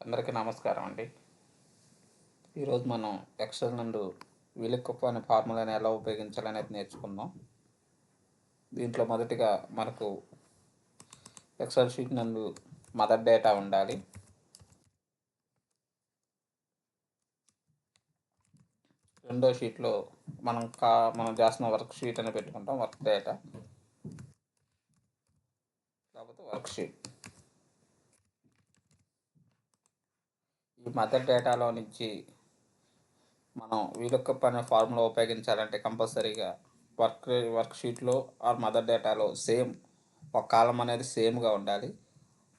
అందరికీ నమస్కారం అండి. ఈరోజు మనం ఎక్సెల్ నుండి విలుక్కుప్ప అనే ఫార్ములాని ఎలా ఉపయోగించాలనేది నేర్చుకుందాం. దీంట్లో మొదటిగా మనకు ఎక్సెల్ షీట్ నందు మదర్ డేటా ఉండాలి. రెండో షీట్లో మనం కా మనం చేస్తున్న వర్క్ షీట్ అని పెట్టుకుంటాం వర్క్ డేటా లేకపోతే వర్క్ షీట్ ఈ మదర్ డేటాలో నుంచి మనం వీలొక్క అనే ఫార్ములా ఉపయోగించాలంటే కంపల్సరీగా వర్క్ వర్క్ షీట్లో ఆర్ మదర్ డేటాలో సేమ్ ఒక కాలం అనేది సేమ్గా ఉండాలి.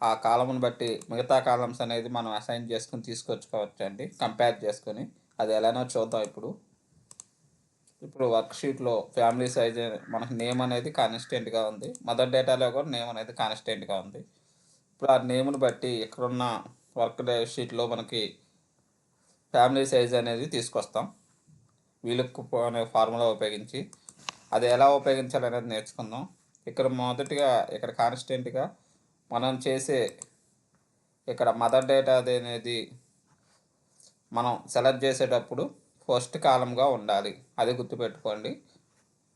ఆ కాలంని బట్టి మిగతా కాలమ్స్ అనేది మనం అసైన్ చేసుకుని తీసుకొచ్చుకోవచ్చు అండి కంపేర్ చేసుకొని అది ఎలానో చూద్దాం ఇప్పుడు. ఇప్పుడు వర్క్షీట్లో ఫ్యామిలీ సైజ్ మనకు నేమ్ అనేది కాన్స్టెంట్గా ఉంది. మదర్ డేటాలో కూడా నేమ్ అనేది కాన్స్టెంట్గా ఉంది. ఇప్పుడు ఆ నేమ్ని బట్టి ఇక్కడున్న వర్క్ డే షీట్లో మనకి ఫ్యామిలీ సైజ్ అనేది తీసుకొస్తాం. వీలుకు అనే ఫార్ములా ఉపయోగించి. అది ఎలా ఉపయోగించాలనేది నేర్చుకుందాం. ఇక్కడ మొదటిగా ఇక్కడ కాన్స్టెంట్గా మనం చేసే ఇక్కడ మదర్ డేటా అనేది మనం సెలెక్ట్ చేసేటప్పుడు ఫస్ట్ కాలంగా ఉండాలి. అది గుర్తుపెట్టుకోండి.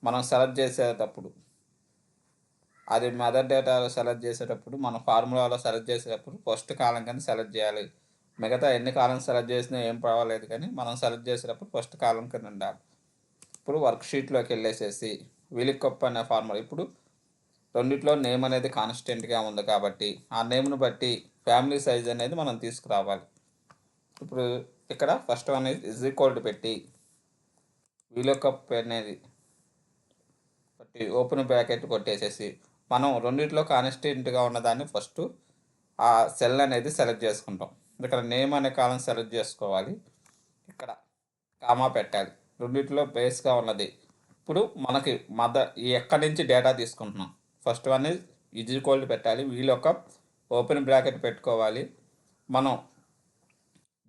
మనం సెలెక్ట్ చేసేటప్పుడు అది మదర్ డేటాలో సెలెక్ట్ చేసేటప్పుడు మనం ఫార్ములాలో సెలెక్ట్ చేసేటప్పుడు ఫస్ట్ కాలం కానీ సెలెక్ట్ చేయాలి. మిగతా ఎన్ని కాలం సెలెక్ట్ చేసినా ఏం పర్వాలేదు కానీ మనం సెలెక్ట్ చేసేటప్పుడు ఫస్ట్ కాలం కింద ఉండాలి. ఇప్పుడు వర్క్ షీట్లోకి వెళ్ళేసేసి విలికొప్ప అనే ఫార్ములా ఇప్పుడు రెండిట్లో నేమ్ అనేది కాన్స్టెంట్గా ఉంది కాబట్టి ఆ నేమ్ను బట్టి ఫ్యామిలీ సైజ్ అనేది మనం తీసుకురావాలి. ఇప్పుడు ఇక్కడ ఫస్ట్ వన్ ఇజ్ ఈక్వల్డ్ పెట్టి విలోకప్ అనేది బట్టి ఓపెన్ బ్రాకెట్ కొట్టేసేసి మనం రెండిట్లో కాన్స్టెంట్గా ఉన్నదాన్ని ఫస్ట్ ఆ సెల్ అనేది సెలెక్ట్ చేసుకుంటాం. ఇక్కడ నేమ్ అనే కాలం సెలెక్ట్ చేసుకోవాలి. ఇక్కడ కామా పెట్టాలి. రెండిట్లో బేస్గా ఉన్నది. ఇప్పుడు మనకి మద ఎక్కడి నుంచి డేటా తీసుకుంటున్నాం? ఫస్ట్ వన్ ఇజ్ ఈక్వల్ పెట్టాలి. వీళ్ళు ఒక ఓపెన్ బ్రాకెట్ పెట్టుకోవాలి. మనం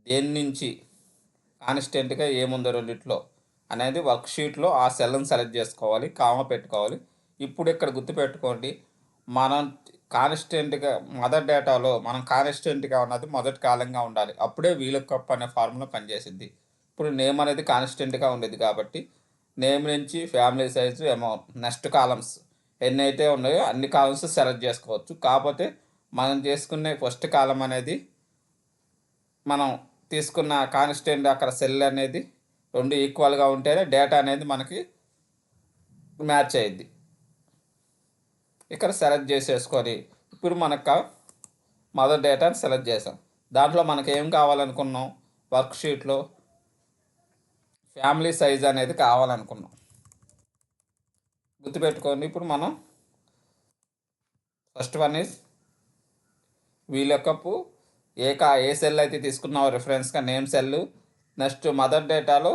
దేని నుంచి కాన్స్టెంట్గా ఏముందో రెండిట్లో? అనేది వర్క్ షీట్లో ఆ సెల్ని సెలెక్ట్ చేసుకోవాలి. కామ పెట్టుకోవాలి. ఇప్పుడు ఇక్కడ గుర్తుపెట్టుకోండి మనం కాన్స్టెంట్గా మదర్ డేటాలో మనం కాన్స్టెంట్గా ఉన్నది మొదటి కాలంగా ఉండాలి. అప్పుడే వీలుకప్ అనే ఫార్ములా పనిచేసింది. ఇప్పుడు నేమ్ అనేది కాన్స్టెంట్గా ఉండేది కాబట్టి నేమ్ నుంచి family size amount next columns ఎన్ని అయితే ఉన్నాయో అన్ని కాలమ్స్ సెలెక్ట్ చేసుకోవచ్చు. కాకపోతే మనం చేసుకునే ఫస్ట్ కాలం అనేది మనం తీసుకున్న కాన్స్టెంట్ అక్కడ సెల్ అనేది రెండు ఈక్వల్గా ఉంటేనే డేటా అనేది మనకి మ్యాచ్ అయ్యింది. ఇక్కడ సెలెక్ట్ చేసేసుకొని ఇప్పుడు మనకు మదర్ డేటాని సెలెక్ట్ చేసాం. దాంట్లో మనకి ఏం కావాలనుకున్నాం? వర్క్ షీట్లో ఫ్యామిలీ సైజ్ అనేది కావాలనుకున్నాం. గుర్తుపెట్టుకోండి ఇప్పుడు మనం ఫస్ట్ వన్ ఈజ్ వీలకప్పు ఏ కా ఏ సెల్ అయితే తీసుకున్నామో రిఫరెన్స్గా నేమ్ సెల్ నెక్స్ట్ మదర్ డేటాలో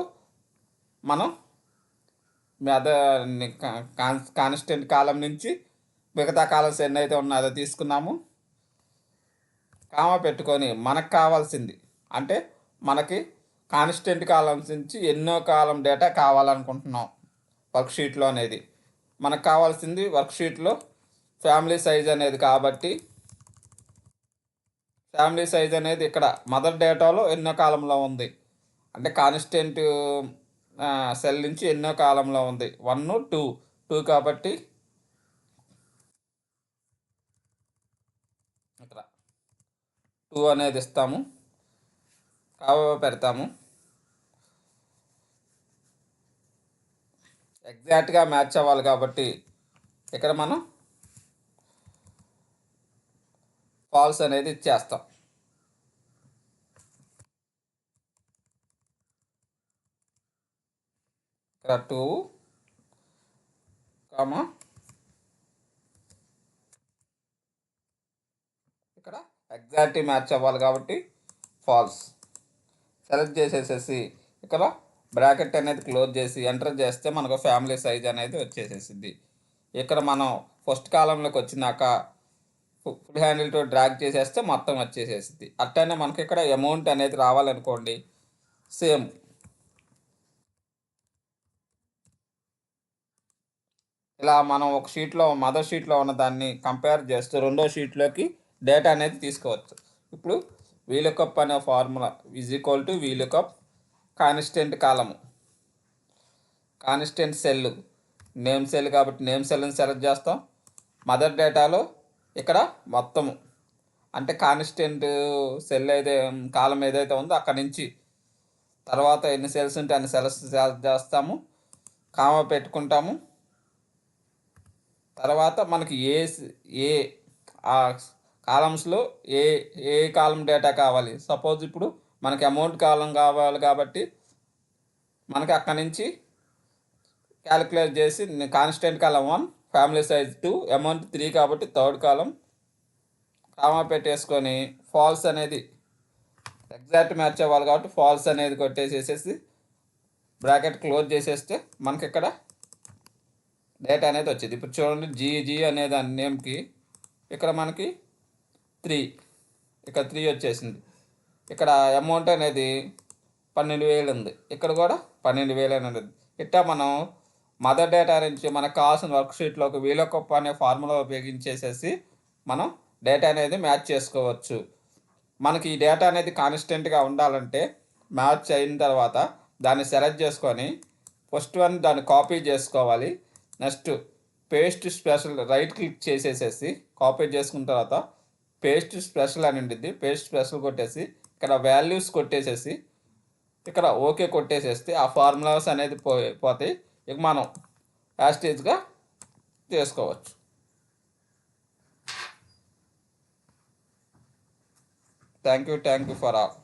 మనం మదర్ కాన్స్టెంట్ కాలం నుంచి మిగతా కాలమ్స్ ఎన్ని అయితే ఉన్నాయో తీసుకున్నాము. కామా పెట్టుకొని మనకు కావాల్సింది. అంటే మనకి కాన్స్టెంట్ కాలమ్స్ నుంచి ఎన్నో కాలం డేటా కావాలనుకుంటున్నాం. వర్క్షీట్లో అనేది. మనకు కావాల్సింది వర్క్ షీట్లో ఫ్యామిలీ సైజ్ అనేది కాబట్టి ఫ్యామిలీ సైజ్ అనేది ఇక్కడ మదర్ డేటాలో ఎన్నో కాలంలో ఉంది. అంటే కాన్స్టెంట్ సెల్ నుంచి ఎన్నో కాలంలో ఉంది. వన్ టూ టూ కాబట్టి ఇక్కడ టూ అనేది ఇస్తాము. కావ పెడతాము. ఎగ్జాక్ట్గా మ్యాచ్ అవ్వాలి కాబట్టి ఇక్కడ మనం ఫాల్స్ అనేది ఇచ్చేస్తాం. ఇక్కడ టూ కామా ఎగ్జాక్ట్లీ మ్యాచ్ అవ్వాలి కాబట్టి ఫాల్స్ సెలెక్ట్ చేసేసేసి ఇక్కడ బ్రాకెట్ అనేది క్లోజ్ చేసి ఎంటర్ చేస్తే మనకు ఫ్యామిలీ సైజ్ అనేది వచ్చేసేసింది ఇక్కడ మనం ఫస్ట్ కాలంలోకి వచ్చినాక ఫుల్ హ్యాండిల్తో డ్రాగ్ చేసేస్తే మొత్తం వచ్చేసేసింది అట్టనే మనకి ఇక్కడ అమౌంట్ అనేది రావాలనుకోండి సేమ్ ఇలా మనం ఒక షీట్లో మదర్ షీట్లో ఉన్న దాన్ని కంపేర్ చేస్తూ రెండో షీట్లోకి డేటా అనేది తీసుకోవచ్చు. ఇప్పుడు వీలుకప్ అనే formula is equal to VLOOKUP constant column. Constant cell name cell కాబట్టి నేమ్ సెల్ని సెలెక్ట్ చేస్తాం. మదర్ డేటాలో ఇక్కడ మొత్తము. అంటే కాన్స్టెంట్ సెల్ అయితే కాలం ఏదైతే ఉందో అక్కడి నుంచి తర్వాత ఎన్ని సెల్స్ ఉంటే అన్ని సెల్స్ చేస్తాము. కామ పెట్టుకుంటాము. తర్వాత మనకి ఏ ఏ ఆ కాలమ్స్లో ఏ ఏ కాలం డేటా కావాలి? సపోజ్ ఇప్పుడు మనకి అమౌంట్ కాలం కావాలి కాబట్టి మనకి అక్కడి నుంచి క్యాలిక్యులేట్ చేసి constant column one family size two amount three కాబట్టి థర్డ్ కాలం కామా పెట్టేసుకొని ఫాల్స్ అనేది ఎగ్జాక్ట్ మ్యాచ్ అవ్వాలి కాబట్టి ఫాల్స్ అనేది కొట్టేసేసేసి బ్రాకెట్ క్లోజ్ చేసేస్తే మనకి ఇక్కడ డేటా అనేది వచ్చింది. ఇప్పుడు చూడండి జీజీ అనే దాని నేమ్కి ఇక్కడ మనకి త్రీ. ఇక్కడ త్రీ వచ్చేసింది. ఇక్కడ అమౌంట్ అనేది పన్నెండు వేలు ఉంది. ఇక్కడ కూడా పన్నెండు వేలు అనేది ఇట్టా మనం మదర్ డేటా నుంచి మనకు కావాల్సిన వర్క్ షీట్లోకి వీలకొప్ప అనే ఫార్ములా ఉపయోగించేసేసి మనం డేటా అనేది మ్యాచ్ చేసుకోవచ్చు. మనకి ఈ డేటా అనేది కాన్స్టెంట్గా ఉండాలంటే మ్యాచ్ అయిన తర్వాత దాన్ని సెలెక్ట్ చేసుకొని ఫస్ట్ వన్ దాన్ని కాపీ చేసుకోవాలి. Next paste special right click చేసేసేసి copy చేసుకున్న తర్వాత పేస్ట్ స్పెషల్ అని ఉంటుంది పేస్ట్ స్పెషల్ కొట్టేసి ఇక్కడ వాల్యూస్ కొట్టేసేసి ఇక్కడ ఓకే కొట్టేసేస్తే ఆ ఫార్ములాస్ అనేది పో పోతాయి. ఇక మనం యాస్టేజ్గా చేసుకోవచ్చు. Thank you thank you for all.